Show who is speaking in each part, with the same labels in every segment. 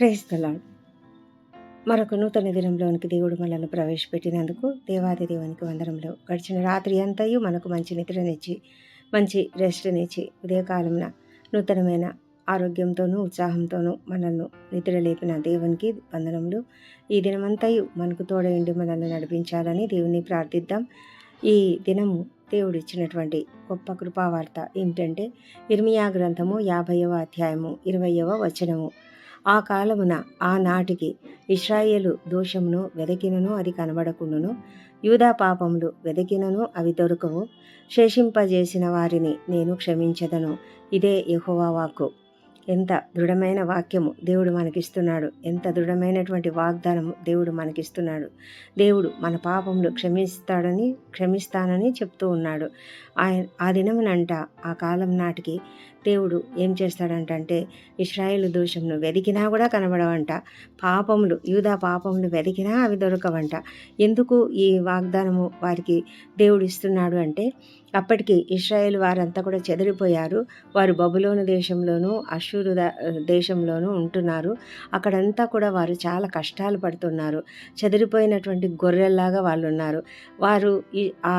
Speaker 1: ప్రేస్తలాడు మరొక నూతన దినంలోనికి దేవుడు మనల్ని ప్రవేశపెట్టినందుకు దేవాది దేవునికి వందనంలో గడిచిన రాత్రి అంతయు మనకు మంచి నిద్రనిచ్చి మంచి రెస్ట్నిచ్చి ఉదయకాలంన నూతనమైన ఆరోగ్యంతోనూ ఉత్సాహంతోనూ మనల్ని నిద్ర లేపిన దేవునికి వందనములు. ఈ దినమంతయు మనకు తోడయండి మనల్ని నడిపించాలని దేవుని ప్రార్థిద్దాం. ఈ దినము దేవుడు ఇచ్చినటువంటి గొప్ప కృపావార్త ఏమిటంటే ఇర్మియా గ్రంథము యాభైవ అధ్యాయము ఇరవయవ వచనము. ఆ కాలమున ఆనాటికి ఇస్రాయేలు దోషమును వెదకినను అది కనబడకుండును. యూదా పాపములు వెదకినను అవి దొరకవు. శేషింపజేసిన వారిని నేను క్షమించదను. ఇదే యహోవా వాక్కు. ఎంత దృఢమైన వాక్యము దేవుడు మనకిస్తున్నాడు. ఎంత దృఢమైనటువంటి వాగ్దానము దేవుడు మనకిస్తున్నాడు. దేవుడు మన పాపములు క్షమిస్తాడని క్షమిస్తానని చెప్తూ ఉన్నాడు. ఆ ఆ దినమునంట ఆ కాలం నాటికి దేవుడు ఏం చేస్తాడంటే ఇస్రాయేల్ దోషంను వెదికినా కూడా కనబడవంట. పాపములు యూదా పాపములు వెదికినా అవి దొరకవంట. ఎందుకు ఈ వాగ్దానము వారికి దేవుడు ఇస్తున్నాడు అంటే అప్పటికి ఇస్రాయేల్ వారంతా కూడా చెదిరిపోయారు. వారు బబులోను దేశంలోనూ అషూరు దేశంలోనూ ఉంటున్నారు. అక్కడంతా కూడా వారు చాలా కష్టాలు పడుతున్నారు. చెదిరిపోయినటువంటి గొర్రెల్లాగా వాళ్ళు ఉన్నారు వారు ఈ ఆ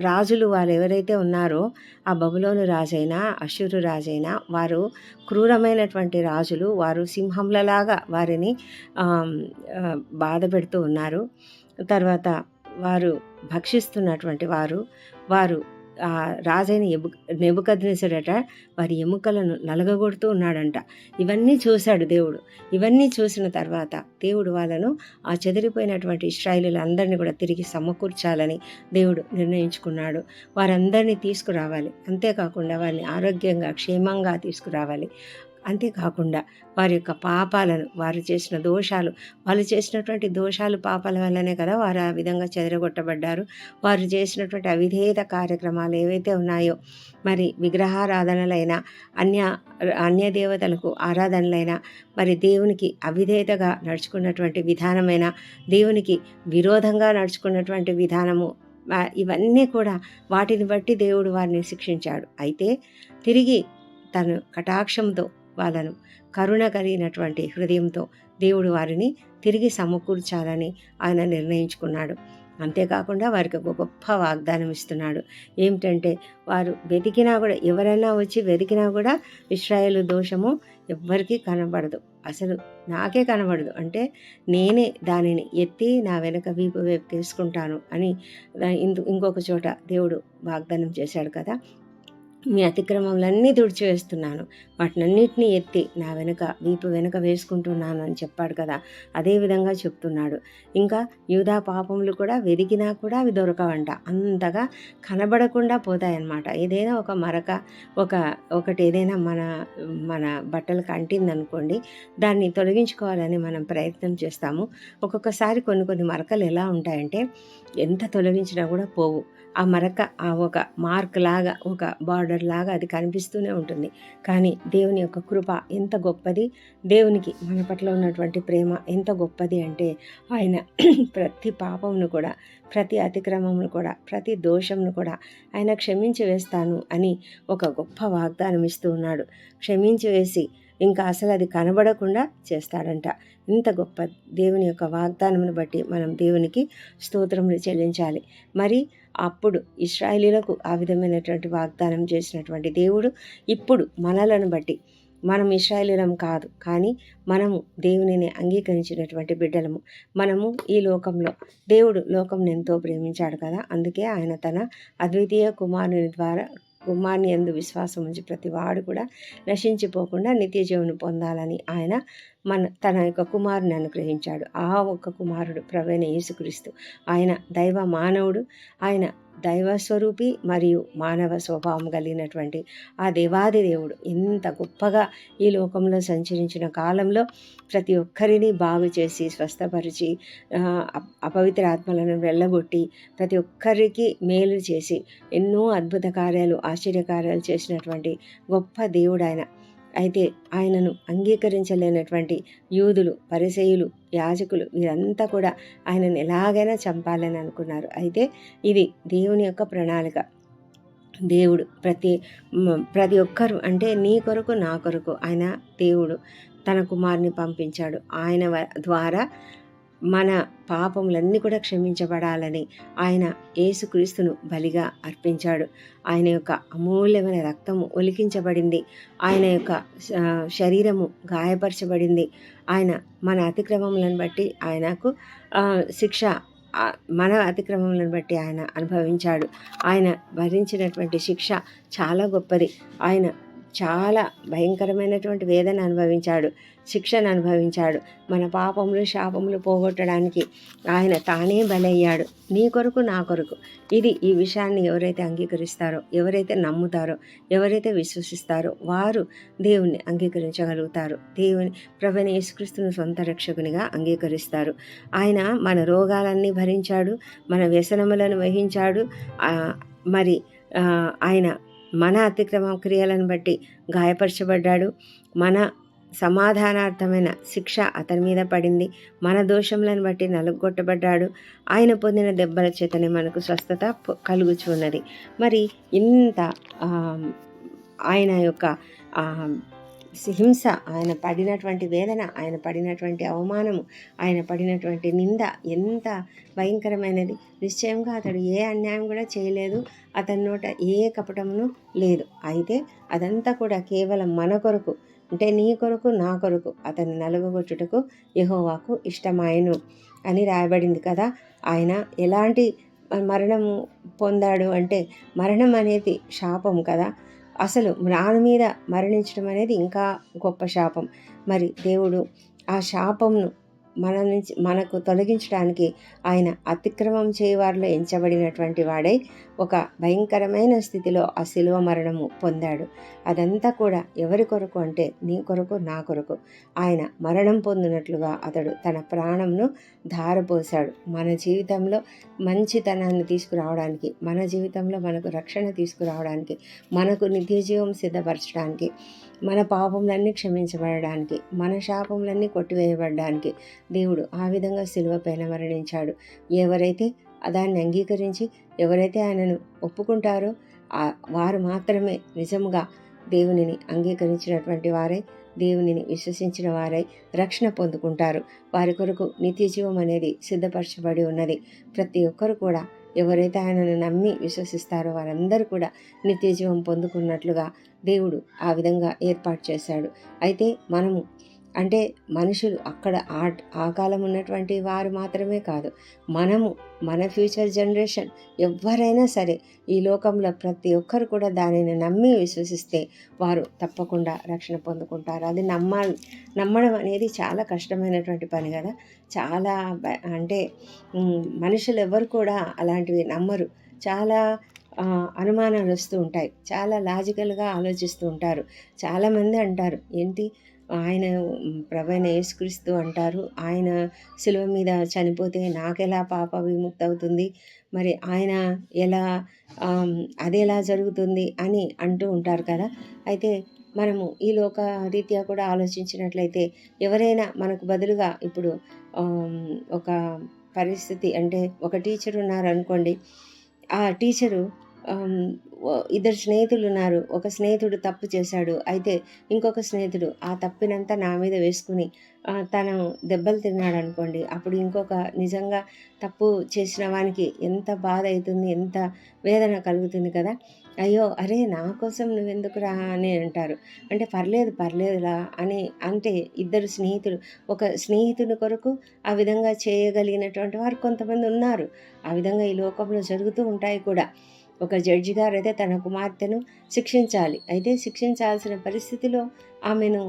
Speaker 1: రాజులు వాళ్ళు ఎవరైతే ఉన్నారో ఆ బబులోను రాజైనా అశురు రాజైనా వారు క్రూరమైనటువంటి రాజులు. వారు సింహంలలాగా వారిని బాధ పెడుతూ ఉన్నారు. తర్వాత వారు భక్షిస్తున్నటువంటి వారు. వారు రాజైన ఎబు నెబుకద్నేసడట వారి ఎముకలను నలగగొడుతూ ఉన్నాడంట. ఇవన్నీ చూశాడు దేవుడు. ఇవన్నీ చూసిన తర్వాత దేవుడు వాళ్ళను ఆ చెదిరిపోయినటువంటి ఇస్రాయిలీలందరినీ కూడా తిరిగి సమకూర్చాలని దేవుడు నిర్ణయించుకున్నాడు. వారందరినీ తీసుకురావాలి. అంతేకాకుండా వారిని ఆరోగ్యంగా క్షేమంగా తీసుకురావాలి. అంతేకాకుండా వారి యొక్క పాపాలను వారు చేసిన దోషాలు వాళ్ళు చేసినటువంటి దోషాలు పాపాల వల్లనే కదా వారు ఆ విధంగా చెదరగొట్టబడ్డారు. వారు చేసినటువంటి అవిధేయత కార్యక్రమాలు ఏవైతే ఉన్నాయో మరి విగ్రహారాధనలైన అన్య అన్య దేవతలకు ఆరాధనలైన మరి దేవునికి అవిధేయతగా నడుచుకున్నటువంటి విధానమైన దేవునికి విరోధంగా నడుచుకున్నటువంటి విధానము ఇవన్నీ కూడా వాటిని బట్టి దేవుడు వారిని శిక్షించాడు. అయితే తిరిగి తను కటాక్షంతో వాళ్ళను కరుణ కలిగినటువంటి హృదయంతో దేవుడు వారిని తిరిగి సమకూర్చాలని ఆయన నిర్ణయించుకున్నాడు. అంతేకాకుండా వారికి ఒక గొప్ప వాగ్దానం ఇస్తున్నాడు. ఏమిటంటే వారు వెతికినా కూడా ఎవరైనా వచ్చి వెతికినా కూడా ఇస్రాయేల్ దోషము ఎవ్వరికీ కనబడదు. అసలు నాకే కనబడదు. అంటే నేనే దానిని ఎత్తి నా వెనక వీపు వైపు తీసుకుంటాను అని ఇంకొక చోట దేవుడు వాగ్దానం చేశాడు కదా. మీ అతిక్రమములన్నీ తుడిచివేస్తున్నాను. వాటినన్నిటినీ ఎత్తి నా వెనుక వీపు వెనుక వేసుకుంటున్నాను అని చెప్పాడు కదా అదే విధంగా చెప్తున్నాడు. ఇంకా యూదా పాపములు కూడా వెదిగినా కూడా అవి దొరకవంట. అంతగా కనబడకుండా పోతాయన్నమాట. ఏదైనా ఒక మరక ఒక ఒకటి ఏదైనా మన మన బట్టలకు అంటిందనుకోండి దాన్ని తొలగించుకోవాలని మనం ప్రయత్నం చేస్తాము. ఒక్కొక్కసారి కొన్ని కొన్ని మరకలు ఎలా ఉంటాయంటే ఎంత తొలగించినా కూడా పోవు. ఆ మరక ఆ ఒక మార్క్ లాగా ఒక బార్డర్ లాగా అది కనిపిస్తూనే ఉంటుంది. కానీ దేవుని యొక్క కృప ఎంత గొప్పది? దేవునికి మన పట్ల ఉన్నటువంటి ప్రేమ ఎంత గొప్పది అంటే ఆయన ప్రతి పాపమును కూడా ప్రతి అతిక్రమమును కూడా ప్రతి దోషమును కూడా ఆయన క్షమించి వేస్తాను అని ఒక గొప్ప వాగ్దానం ఇస్తూ ఉన్నాడు. క్షమించి వేసి ఇంకా అసలు అది కనబడకుండా చేస్తాడంట. ఇంత గొప్ప దేవుని యొక్క వాగ్దానమును బట్టి మనం దేవునికి స్తోత్రములు చెల్లించాలి. మరి అప్పుడు ఇస్రాయలీలకు ఆ విధమైనటువంటి వాగ్దానం చేసినటువంటి దేవుడు ఇప్పుడు మనలను బట్టి మనం ఇస్రాయలీలం కాదు కానీ మనము దేవునిని అంగీకరించినటువంటి బిడ్డలము. మనము ఈ లోకంలో దేవుడు లోకం ఎంతో ప్రేమించాడు కదా అందుకే ఆయన తన అద్వితీయ కుమారుని ద్వారా కుమార్ని ఎందు విశ్వాసం ఉంచి ప్రతి వాడు కూడా నశించిపోకుండా నిత్య జీవనం పొందాలని ఆయన మన తన యొక్క కుమారుని అనుగ్రహించాడు. ఆ ఒక్క కుమారుడు ప్రవీణ యేసుక్రీస్తు. ఆయన దైవ మానవుడు. ఆయన దైవస్వరూపి మరియు మానవ స్వభావం కలిగినటువంటి ఆ దేవాది దేవుడు ఎంత గొప్పగా ఈ లోకంలో సంచరించిన కాలంలో ప్రతి ఒక్కరిని బాగు చేసి స్వస్థపరిచి అపవిత్ర ఆత్మలను వెళ్ళగొట్టి ప్రతి ఒక్కరికి మేలు చేసి ఎన్నో అద్భుత కార్యాలు ఆశ్చర్యకార్యాలు చేసినటువంటి గొప్ప దేవుడు ఆయన. అయితే ఆయనను అంగీకరించలేనటువంటి యూదులు పరిసయులు యాజకులు వీరంతా కూడా ఆయనను ఎలాగైనా చంపాలని అనుకున్నారు. అయితే ఇది దేవుని యొక్క ప్రణాళిక. దేవుడు ప్రతి ప్రతి ఒక్కరు అంటే నీ కొరకు నా కొరకు ఆయన దేవుడు తన కుమారుని పంపించాడు. ఆయన ద్వారా మన పాపములన్నీ కూడా క్షమించబడాలని ఆయన యేసుక్రీస్తును బలిగా అర్పించాడు. ఆయన యొక్క అమూల్యమైన రక్తము ఒలికించబడింది. ఆయన యొక్క శరీరము గాయపరచబడింది. ఆయన మన అతిక్రమములను బట్టి ఆయనకు శిక్ష మన అతిక్రమములను బట్టి ఆయన అనుభవించాడు. ఆయన భరించినటువంటి శిక్ష చాలా గొప్పది. ఆయన చాలా భయంకరమైనటువంటి వేదన అనుభవించాడు. శిక్షను అనుభవించాడు. మన పాపములు శాపములు పోగొట్టడానికి ఆయన తానే బలయ్యాడు. నీ కొరకు నా కొరకు. ఇది ఈ విషయాన్ని ఎవరైతే అంగీకరిస్తారో ఎవరైతే నమ్ముతారో ఎవరైతే విశ్వసిస్తారో వారు దేవుణ్ణి అంగీకరించగలుగుతారు. దేవుని ప్రభుని యేసుక్రీస్తుని సొంత రక్షకునిగా అంగీకరిస్తారు. ఆయన మన రోగాలన్నీ భరించాడు మన వ్యసనములను వహించాడు. మరి ఆయన మన అతిక్రమ క్రియలను బట్టి గాయపరచబడ్డాడు. మన సమాధానార్థమైన శిక్ష అతని మీద పడింది. మన దోషములను బట్టి నలుగొట్టబడ్డాడు ఆయన పొందిన దెబ్బల చేతనే మనకు స్వస్థత కలుగుచున్నది. మరి ఇంత ఆయన యొక్క హింస ఆయన పడినటువంటి వేదన ఆయన పడినటువంటి అవమానము ఆయన పడినటువంటి నింద ఎంత భయంకరమైనది. నిశ్చయంగా అతడు ఏ అన్యాయం కూడా చేయలేదు. అతని నోట ఏ కపటమును లేదు. అయితే అదంతా కూడా కేవలం మన కొరకు అంటే నీ కొరకు నా కొరకు అతన్ని నలుగగొట్టుటకు యెహోవాకు ఇష్టమాయను అని రాయబడింది కదా. ఆయన ఎలాంటి మరణము పొందాడు అంటే మరణం అనేది శాపం కదా. అసలు నాన్న మీద మరణించడం అనేది ఇంకా గొప్ప శాపం. మరి దేవుడు ఆ శాపంను మన నుంచి మనకు తొలగించడానికి ఆయన అతిక్రమం చేయవారిలో ఎంచబడినటువంటి వాడై ఒక భయంకరమైన స్థితిలో ఆ శిలువ మరణము పొందాడు. అదంతా కూడా ఎవరి కొరకు అంటే నీ కొరకు నా కొరకు. ఆయన మరణం పొందినట్లుగా అతడు తన ప్రాణంను ధారపోశాడు. మన జీవితంలో మంచితనాన్ని తీసుకురావడానికి మన జీవితంలో మనకు రక్షణ తీసుకురావడానికి మనకు నిత్య జీవం సిద్ధపరచడానికి మన పాపములన్నీ క్షమించబడడానికి మన శాపములన్నీ కొట్టివేయబడడానికి దేవుడు ఆ విధంగా శిలువ పైన మరణించాడు. ఎవరైతే దాన్ని అంగీకరించి ఎవరైతే ఆయనను ఒప్పుకుంటారో ఆ వారు మాత్రమే నిజముగా దేవునిని అంగీకరించినటువంటి వారై దేవునిని విశ్వసించిన వారై రక్షణ పొందుకుంటారు. వారి కొరకు నిత్య జీవం అనేది సిద్ధపరచబడి ఉన్నది. ప్రతి ఒక్కరు కూడా ఎవరైతే ఆయనను నమ్మి విశ్వసిస్తారో వారందరూ కూడా నిత్య జీవం పొందుకున్నట్లుగా దేవుడు ఆ విధంగా ఏర్పాటు చేశాడు. అయితే మనము అంటే మనుషులు అక్కడ ఆ ఆ కాలం ఉన్నటువంటి వారు మాత్రమే కాదు. మనము మన ఫ్యూచర్ జనరేషన్ ఎవరైనా సరే ఈ లోకంలో ప్రతి ఒక్కరు కూడా దానిని నమ్మి విశ్వసిస్తే వారు తప్పకుండా రక్షణ పొందుకుంటారు. అది నమ్మాలి నమ్మడం అనేది చాలా కష్టమైనటువంటి పని కదా. చాలా బ- అంటే మనుషులు ఎవరు కూడా అలాంటివి నమ్మరు. చాలా అనుమానాలు వస్తూ ఉంటాయి. చాలా లాజికల్గా ఆలోచిస్తూ ఉంటారు. చాలామంది అంటారు ఏంటి? ఆయన ఉమ్, ప్రభైన యేసుక్రీస్తు అంటారు. ఆయన శిలువ మీద చనిపోతే నాకెలా పాప విముక్తి అవుతుంది మరి ఆయన ఎలా అదేలా అది ఎలా జరుగుతుంది అని అంటూ ఉంటారు కదా. అయితే మనము ఈ లోక రీత్యా కూడా ఆలోచించినట్లయితే ఎవరైనా మనకు బదులుగా ఇప్పుడు ఒక పరిస్థితి అంటే ఒక టీచర్ ఉన్నారు అనుకోండి ఆ టీచరు ఇద్దరు స్నేహితులు ఉన్నారు. ఒక స్నేహితుడు తప్పు చేశాడు. అయితే ఇంకొక స్నేహితుడు ఆ తప్పినంతా నా మీద వేసుకుని తను దెబ్బలు తిన్నాడు అనుకోండి. అప్పుడు ఇంకొక నిజంగా తప్పు చేసిన వానికి ఎంత బాధ అవుతుంది ఎంత వేదన కలుగుతుంది కదా. అయ్యో అరే నా కోసం నువ్వెందుకురా అని అంటారు. అంటే పర్లేదు పర్లేదులా అని అంటే ఇద్దరు స్నేహితులు ఒక స్నేహితుని కొరకు ఆ విధంగా చేయగలిగినటువంటి వారు కొంతమంది ఉన్నారు. ఆ విధంగా ఈ లోకంలో జరుగుతూ ఉంటాయి కూడా. ఒక జడ్జి గారు అయితే తన కుమార్తెను శిక్షించాలి. అయితే శిక్షించాల్సిన పరిస్థితిలో ఆమెను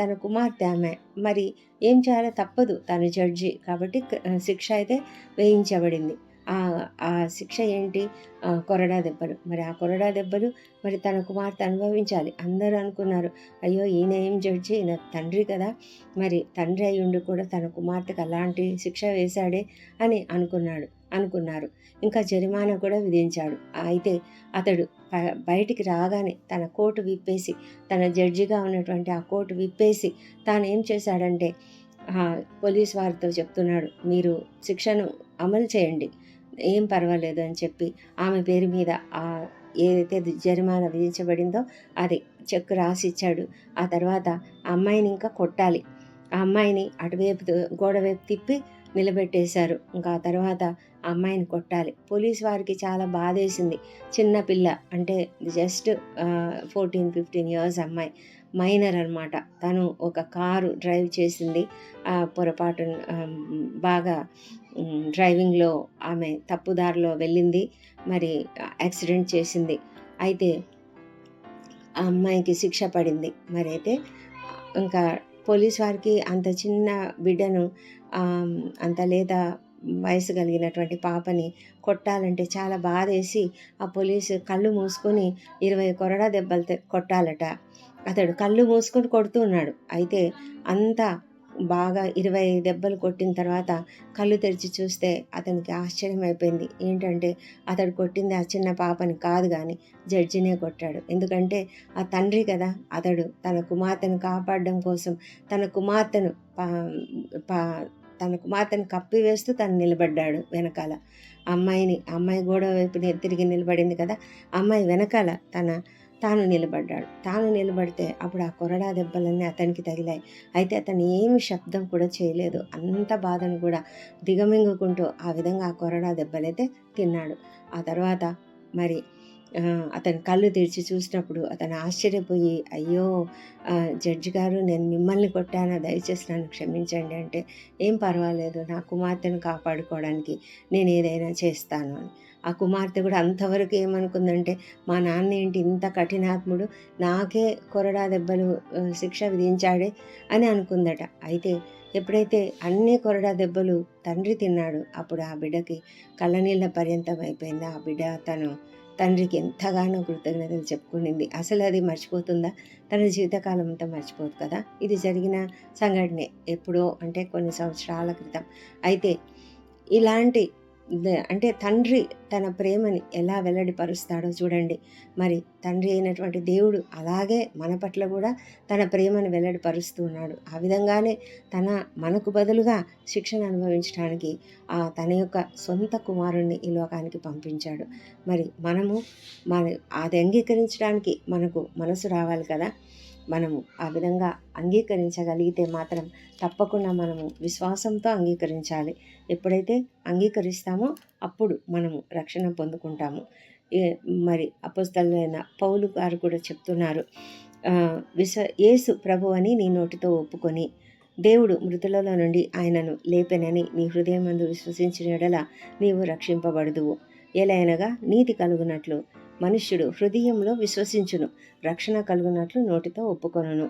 Speaker 1: తన కుమార్తె ఆమె. మరి ఏం చేయాలో తప్పదు తన జడ్జి. కాబట్టి శిక్ష అయితే వేయించబడింది. ఆ ఆ శిక్ష ఏంటి? కొరడా దెబ్బలు. మరి ఆ కొరడా దెబ్బలు మరి తన కుమార్తె అనుభవించాలి. అందరూ అనుకున్నారు అయ్యో ఈయన ఏం జడ్జి ఈయన తండ్రి కదా. మరి తండ్రి అయి ఉండి కూడా తన కుమార్తెకు అలాంటి శిక్ష వేశాడే అని అనుకున్నాడు అనుకున్నారు. ఇంకా జరిమానా కూడా విధించాడు. అయితే అతడు బయటికి రాగానే తన కోటు విప్పేసి తన జడ్జిగా ఉన్నటువంటి ఆ కోటు విప్పేసి తాను ఏం చేశాడంటే పోలీస్ వారితో చెప్తున్నాడు మీరు శిక్షను అమలు చేయండి. ఏం పర్వాలేదు అని చెప్పి ఆమె పేరు మీద ఆ ఏదైతే జరిమానా విధించబడిందో అది చెక్ రాసిచ్చాడు. ఆ తర్వాత అమ్మాయిని ఇంకా కొట్టాలి. ఆ అమ్మాయిని అటువైపు గోడవైపు గోడ వైపు తిప్పి నిలబెట్టేశారు. ఇంకా ఆ తర్వాత ఆ అమ్మాయిని కొట్టాలి. పోలీస్ వారికి చాలా బాధేసింది. చిన్న పిల్ల అంటే జస్ట్ ఫోర్టీన్ ఫిఫ్టీన్ ఇయర్స్ అమ్మాయి. మైనర్ అనమాట తను ఒక కారు డ్రైవ్ చేసింది. ఆ పొరపాటు బాగా డ్రైవింగ్లో ఆమె తప్పుదారిలో వెళ్ళింది. మరి యాక్సిడెంట్ చేసింది. అయితే ఆ అమ్మాయికి శిక్ష పడింది. మరి అయితే ఇంకా పోలీస్ వారికి అంత చిన్న బిడ్డను అంత లేదా వయసు కలిగినటువంటి పాపని కొట్టాలంటే చాలా బాధేసి ఆ పోలీసు కళ్ళు మూసుకొని ఇరవై కొరడా దెబ్బలు కొట్టాలట. అతడు కళ్ళు మూసుకొని కొడుతూ ఉన్నాడు. అయితే అంత బాగా ఇరవై దెబ్బలు కొట్టిన తర్వాత కళ్ళు తెరిచి చూస్తే అతనికి ఆశ్చర్యం అయిపోయింది ఏంటంటే అతడు కొట్టింది ఆ చిన్న పాపని కాదు కానీ జడ్జినే కొట్టాడు. ఎందుకంటే ఆ తండ్రి కదా అతడు తన కుమార్తెను కాపాడడం కోసం తన కుమార్తెను పా- పా- తన కుమార్తెను కప్పివేస్తూ తను నిలబడ్డాడు వెనకాల. అమ్మాయిని అమ్మాయి గోడ వైపు తిరిగి నిలబడింది కదా అమ్మాయి వెనకాల తన తాను నిలబడ్డాడు. తాను నిలబడితే అప్పుడు ఆ కొరడా దెబ్బలన్నీ అతనికి తగిలాయి. అయితే అతను ఏమి శబ్దం కూడా చేయలేదు. అంత బాధను కూడా దిగమింగుకుంటూ ఆ విధంగా ఆ కొరడా దెబ్బలైతే తిన్నాడు. ఆ తర్వాత మరి అతను కళ్ళు తెరిచి చూసినప్పుడు అతను ఆశ్చర్యపోయి అయ్యో జడ్జి గారు నేను మిమ్మల్ని కొట్టాను? దయచేసి నన్ను క్షమించండి అంటే ఏం పర్వాలేదు. నా కుమార్తెను కాపాడుకోవడానికి నేను ఏదైనా చేస్తాను అని. ఆ కుమార్తె కూడా అంతవరకు ఏమనుకుందంటే మా నాన్న ఏంటి ఇంత కఠినాత్ముడు నాకే కొరడా దెబ్బలు శిక్ష విధించాడే అని అనుకుందట. అయితే ఎప్పుడైతే అన్ని కొరడా దెబ్బలు తండ్రి తిన్నాడు అప్పుడు ఆ బిడ్డకి కళ్ళనీళ్ళ పర్యంతం అయిపోయింది. ఆ బిడ్డ తను తండ్రికి ఎంతగానో కృతజ్ఞతలు చెప్పుకునింది అసలు అది మర్చిపోతుందా? తన జీవితకాలం అంతా మర్చిపోదు కదా? ఇది జరిగిన సంఘటనే ఎప్పుడో అంటే కొన్ని సంవత్సరాల క్రితం. అయితే ఇలాంటి అంటే తండ్రి తన ప్రేమని ఎలా వెల్లడిపరుస్తాడో చూడండి. మరి తండ్రి అయినటువంటి దేవుడు అలాగే మన పట్ల కూడా తన ప్రేమను వెల్లడిపరుస్తూ ఉన్నాడు. ఆ విధంగానే తన మనకు బదులుగా శిక్షణ అనుభవించడానికి ఆ తన యొక్క సొంత కుమారుణ్ణి ఈ లోకానికి పంపించాడు. మరి మనము మన అది అంగీకరించడానికి మనకు మనసు రావాలి కదా. మనము ఆ విధంగా అంగీకరించగలిగితే మాత్రం తప్పకుండా మనము విశ్వాసంతో అంగీకరించాలి. ఎప్పుడైతే అంగీకరిస్తామో అప్పుడు మనము రక్షణ పొందుకుంటాము. ఏ- మరి అపుస్తలైన పౌలు గారు కూడా చెప్తున్నారు విశ్వ యేసు ప్రభు అని నీ నోటితో ఒప్పుకొని దేవుడు మృతులలో నుండి ఆయనను లేపెనని నీ హృదయమందు విశ్వసించిన యెడల నీవు రక్షింపబడదువు. ఎలా అయినగా నీతి కలుగునట్లు మనుష్యుడు హృదయంలో విశ్వసించును రక్షణ కలుగునట్లు నోటితో ఒప్పుకొనును.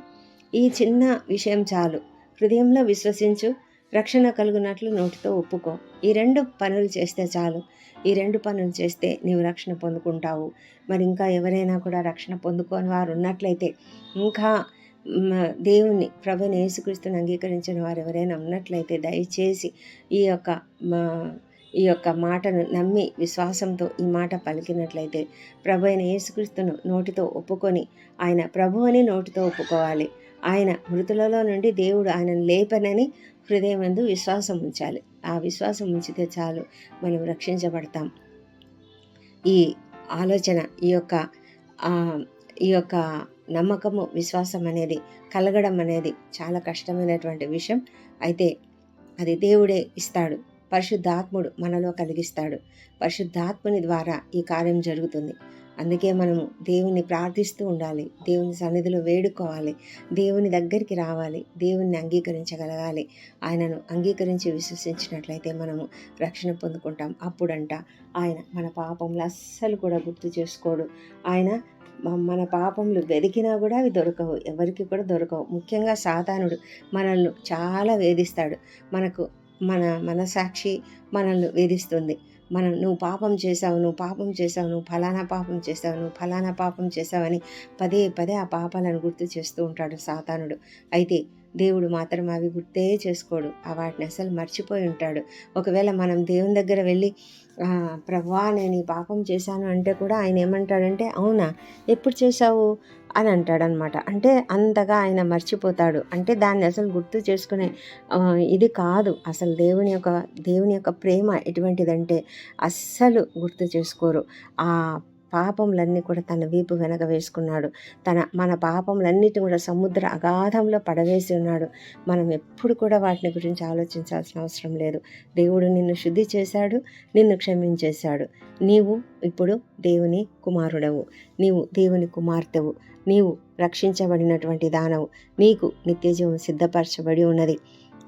Speaker 1: ఈ చిన్న విషయం చాలు. హృదయంలో విశ్వసించు రక్షణ కలుగునట్లు నోటితో ఒప్పుకో. ఈ రెండు పనులు చేస్తే చాలు. ఈ రెండు పనులు చేస్తే నీవు రక్షణ పొందుకుంటావు. మరి ఇంకా ఎవరైనా కూడా రక్షణ పొందుకోని వారు ఉన్నట్లయితే ఇంకా దేవుని దేవుణ్ణి ప్రభుని యేసుక్రీస్తుని అంగీకరించిన వారు ఎవరైనా ఉన్నట్లయితే దయచేసి ఈ యొక్క మా ఈ యొక్క మాటను నమ్మి విశ్వాసంతో ఈ మాట పలికినట్లయితే ప్రభు అయిన యేసుక్రీస్తును నోటితో ఒప్పుకొని ఆయన ప్రభు అని నోటితో ఒప్పుకోవాలి. ఆయన మృతులలో నుండి దేవుడు ఆయనను లేపనని హృదయమందు విశ్వాసం ఉంచాలి. ఆ విశ్వాసం ఉంచితే చాలు మనం రక్షించబడతాం. ఈ ఆలోచన ఈ యొక్క ఈ యొక్క నమ్మకము విశ్వాసం అనేది కలగడం అనేది చాలా కష్టమైనటువంటి విషయం. అయితే అది దేవుడే ఇస్తాడు. పరిశుద్ధాత్ముడు మనలో కలిగిస్తాడు. పరిశుద్ధాత్ముని ద్వారా ఈ కార్యం జరుగుతుంది. అందుకే మనము దేవుని ప్రార్థిస్తూ ఉండాలి. దేవుని సన్నిధిలో వేడుకోవాలి. దేవుని దగ్గరికి రావాలి. దేవుణ్ణి అంగీకరించగలగాలి. ఆయనను అంగీకరించి విశ్వసించినట్లయితే మనము రక్షణ పొందుకుంటాం. అప్పుడంట ఆయన మన పాపంలో అస్సలు కూడా గుర్తు చేసుకోడు. ఆయన మన పాపములు వెతికినా కూడా అవి దొరకవు. ఎవరికి కూడా దొరకవు. ముఖ్యంగా సాతానుడు మనల్ని చాలా వేధిస్తాడు. మనకు మన మనసాక్షి మనల్ని వేధిస్తుంది. మనం నువ్వు పాపం చేసావు నువ్వు పాపం చేసావు నువ్వు ఫలానా పాపం చేసావు నువ్వు ఫలానా పాపం చేశావని పదే పదే ఆ పాపాలను గుర్తు చేస్తూ ఉంటాడు సాతానుడు. అయితే దేవుడు మాత్రం అవి గుర్తే చేసుకోడు. ఆ వాటిని అసలు మర్చిపోయి ఉంటాడు. ఒకవేళ మనం దేవుని దగ్గర వెళ్ళి ప్రవ్వా నేను ఈ పాపం చేశాను అంటే కూడా ఆయన ఏమంటాడంటే అవునా? ఎప్పుడు చేశావు? అని అంటాడనమాట. అంటే అంతగా ఆయన మర్చిపోతాడు. అంటే దాన్ని అసలు గుర్తు చేసుకునే ఇది కాదు. అసలు దేవుని యొక్క దేవుని యొక్క ప్రేమ ఎటువంటిదంటే అస్సలు గుర్తు చేసుకోరు. ఆ పాపములన్నీ కూడా తన వీపు వెనక వేసుకున్నాడు. తన మన పాపములన్నిటి కూడా సముద్ర అగాధంలో పడవేసి ఉన్నాడు. మనం ఎప్పుడు కూడా వాటిని గురించి ఆలోచించాల్సిన అవసరం లేదు. దేవుడు నిన్ను శుద్ధి చేశాడు నిన్ను క్షమించేశాడు. నీవు ఇప్పుడు దేవుని కుమారుడవు. నీవు దేవుని కుమార్తెవు. నీవు రక్షించబడినటువంటి దానవు. నీకు నిత్యజీవం సిద్ధపరచబడి ఉన్నది.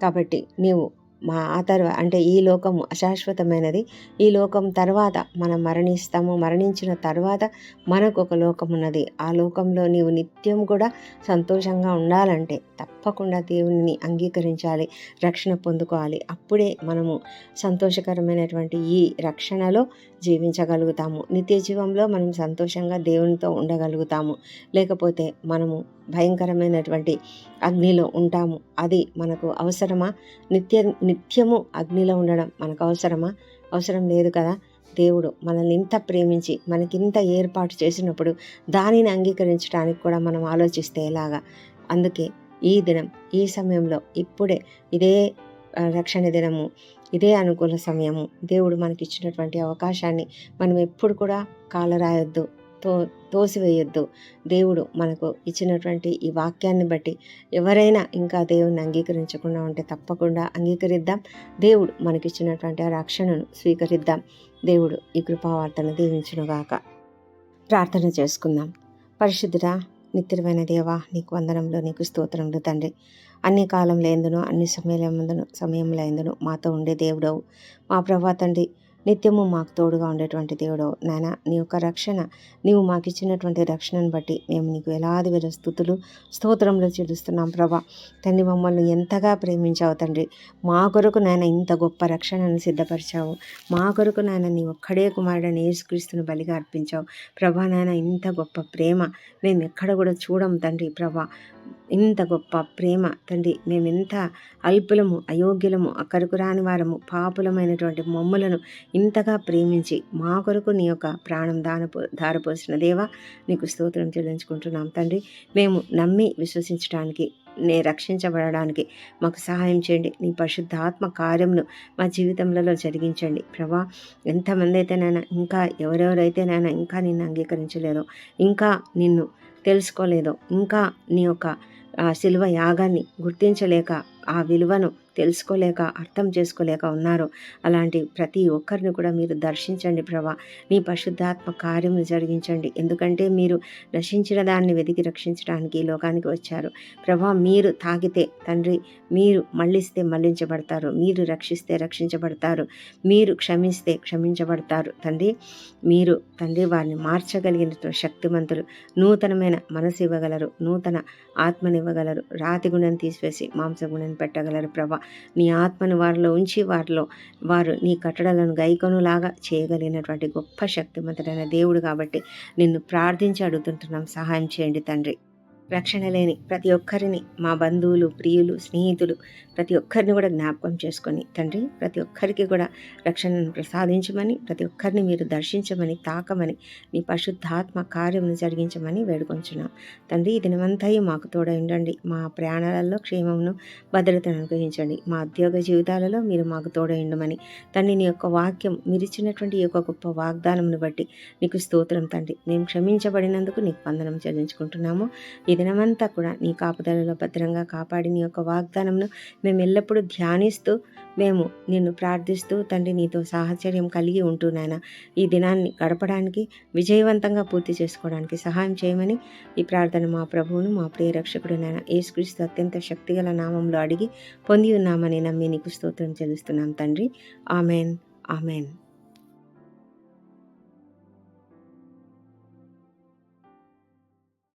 Speaker 1: కాబట్టి నీవు మా ఆ తర్వాత అంటే ఈ లోకము అశాశ్వతమైనది. ఈ లోకం తర్వాత మనం మరణిస్తాము. మరణించిన తర్వాత మనకు ఒక లోకం ఉన్నది ఆ లోకంలో నీవు నిత్యం కూడా సంతోషంగా ఉండాలంటే. తప్పకుండా దేవుని అంగీకరించాలి రక్షణ పొందుకోవాలి. అప్పుడే మనము సంతోషకరమైనటువంటి ఈ రక్షణలో జీవించగలుగుతాము. నిత్య జీవంలో మనం సంతోషంగా దేవునితో ఉండగలుగుతాము. లేకపోతే మనము భయంకరమైనటువంటి అగ్నిలో ఉంటాము. అది మనకు అవసరమా? నిత్య నిత్యము అగ్నిలో ఉండడం మనకు అవసరమా? అవసరం లేదు కదా? దేవుడు మనల్ని ఇంత ప్రేమించి మనకింత ఏర్పాటు చేసినప్పుడు దానిని అంగీకరించడానికి కూడా మనం ఆలోచిస్తే ఎలాగా? అందుకే ఈ దినం ఈ సమయంలో ఇప్పుడే ఇదే రక్షణ దినము ఇదే అనుకూల సమయము. దేవుడు మనకిచ్చినటువంటి అవకాశాన్ని మనం ఎప్పుడు కూడా కాలరాయొద్దు తో తోసివేయొద్దు. దేవుడు మనకు ఇచ్చినటువంటి ఈ వాక్యాన్ని బట్టి ఎవరైనా ఇంకా దేవుణ్ణి అంగీకరించకుండా ఉంటే తప్పకుండా అంగీకరిద్దాం. దేవుడు మనకిచ్చినటువంటి ఆ రక్షణను స్వీకరిద్దాం. దేవుడు ఈ కృపావార్తను దీవించునుగాక. ప్రార్థన చేసుకుందాం. పరిశుద్ధుడా నిత్యమైన దేవా నీకు వందనంలో నీకు స్తోత్రములు తండ్రి. అన్ని కాలంలో ఎందును అన్ని సమయంలో సమయంలో ఎందును మాతో ఉండే దేవుడవు. మా ప్రభా తండ్రి నిత్యము మాకు తోడుగా ఉండేటువంటి దేవుడు నాయన నీ యొక్క రక్షణ నీవు మాకు ఇచ్చినటువంటి రక్షణను బట్టి మేము నీకు ఎలాది వేల స్థుతులు స్తోత్రంలో చెల్లిస్తున్నాం ప్రభా. తండ్రి మమ్మల్ని ఎంతగా ప్రేమించావు తండ్రి. మా కొరకు నాయన ఇంత గొప్ప రక్షణను సిద్ధపరిచావు. మా కొరకు నాయన నీ ఒక్కడే కుమారుడని యేసుక్రీస్తుని బలిగా అర్పించావు. ప్రభా నాయన ఇంత గొప్ప ప్రేమ మేము ఎక్కడ కూడా చూడం తండ్రి ప్రభా. ఇంత గొప్ప ప్రేమ తండ్రి మేము ఎంత అల్పులము అయోగ్యులము అక్కడికి రాని వారము పాపులమైనటువంటి మమ్మలను ఇంతగా ప్రేమించి మా కొరకు నీ యొక్క ప్రాణం దానపో ధారపోసిన దేవా నీకు స్తోత్రం చెల్లించుకుంటున్నాం తండ్రి. మేము నమ్మి విశ్వసించడానికి నే రక్షించబడడానికి మాకు సహాయం చేయండి. నీ పరిశుద్ధాత్మ కార్యమును మా జీవితంలో జరిగించండి. ప్రభా ఎంతమంది అయితేనైనా ఇంకా ఎవరెవరైతేనైనా ఇంకా నిన్ను అంగీకరించలేదో ఇంకా నిన్ను తెలుసుకోలేదో. ఇంకా నీ యొక్క శిల్వ యాగాన్ని గుర్తించలేక ఆ విలువను తెలుసుకోలేక అర్థం చేసుకోలేక ఉన్నారు. అలాంటి ప్రతి ఒక్కరిని కూడా మీరు దర్శించండి ప్రభా. మీ పరిశుద్ధాత్మ కార్యం జరిగించండి. ఎందుకంటే మీరు నశించిన దాన్ని వెతికి రక్షించడానికి ఈ లోకానికి వచ్చారు. ప్రభా మీరు తాగితే తండ్రి మీరు మళ్ళిస్తే మళ్ళించబడతారు. మీరు రక్షిస్తే రక్షించబడతారు. మీరు క్షమిస్తే క్షమించబడతారు. తండ్రి మీరు తండ్రి వారిని మార్చగలిగిన శక్తిమంతులు నూతనమైన మనసు ఇవ్వగలరు నూతన ఆత్మనివ్వగలరు రాతి గుణం తీసివేసి మాంస గుణం పెట్టగలరు ప్రభా. నీ ఆత్మను వారిలో ఉంచి వారిలో వారు నీ కట్టడలను గైకొనులాగా చేయగలిగినటువంటి గొప్ప శక్తిమంతుడైన దేవుడు కాబట్టి నిన్ను ప్రార్థించి అడుగుతుంటున్నాం. సహాయం చేయండి తండ్రి. రక్షణ లేని ప్రతి ఒక్కరిని మా బంధువులు ప్రియులు స్నేహితులు ప్రతి ఒక్కరిని కూడా జ్ఞాపకం చేసుకొని తండ్రి ప్రతి ఒక్కరికి కూడా రక్షణను ప్రసాదించమని ప్రతి ఒక్కరిని మీరు దర్శించమని తాకమని మీ పరిశుద్ధాత్మ కార్యమును జరిగించమని వేడుకొంచున్నాం. తండ్రి ఈ దినమంతయు మాకు తోడ ఉండండి. మా ప్రయాణాలలో క్షేమమును భద్రతను అనుగ్రహించండి. మా ఉద్యోగ జీవితాలలో మీరు మాకు తోడ ఉండమని తండ్రి నీ యొక్క వాక్యం మీరు ఇచ్చినటువంటి ఈ యొక్క గొప్ప వాగ్దానమును బట్టి నీకు స్తోత్రం తండ్రి. మేము క్షమించబడినందుకు నీకు వందనం చెల్లించుకుంటున్నాము. ఈ ఈ దినమంతా కూడా నీ కాపుదలలో భద్రంగా కాపాడి నీ యొక్క వాగ్దానంను మేము ఎల్లప్పుడూ ధ్యానిస్తూ మేము నిన్ను ప్రార్థిస్తూ తండ్రి నీతో సాహచర్యం కలిగి ఉంటూ నాయన ఈ దినాన్ని గడపడానికి విజయవంతంగా పూర్తి చేసుకోవడానికి సహాయం చేయమని ఈ ప్రార్థన మా ప్రభువును మా ప్రియరక్షకుడు నాయన యేసుక్రీస్తు అత్యంత శక్తిగల నామంలో అడిగి పొంది ఉన్నామని నమ్మి నీకు స్తోత్రం చెల్లిస్తున్నాం తండ్రి. ఆమెన్. ఆమెన్.